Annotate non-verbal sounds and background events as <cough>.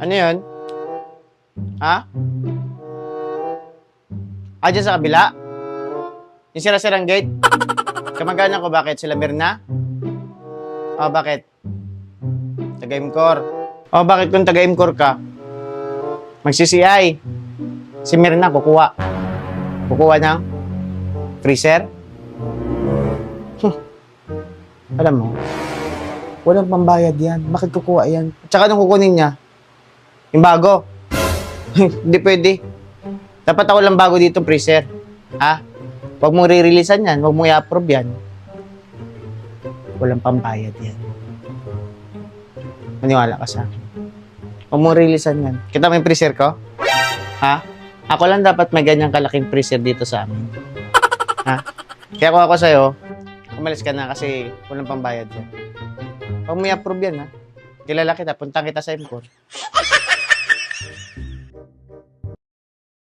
Ano yun? Ha? Ah, dyan sa kabila? Yung sira-sirang gate? Kamag-anak ko, bakit? Sila Mirna? Oh, bakit? Taga-Imcor. Oh, bakit kung taga-Imcor ka? Magsi-CI. Si Mirna, kukuha. Kukuha ng freezer? Hmm. Alam mo, walang pambayad yan. Bakit kukuha yan? Tsaka nung kukunin niya, yung bago. <laughs> Hindi pwede. Dapat ako lang bago dito, freezer. Ha? Huwag mong re-releasean yan. Huwag mong i-approve yan. Walang pambayad yan. Maniwala ka sa akin. Huwag mong releasean yan. Kita mo yung freezer ko? Ha? Ako lang dapat may ganyang kalaking freezer dito sa amin. <laughs> Ha? Kaya kung ako sa'yo, umalis ka na kasi walang pambayad yan. Huwag mo i-approve yan, ha? Kilala kita, puntang kita sa Impor. <laughs>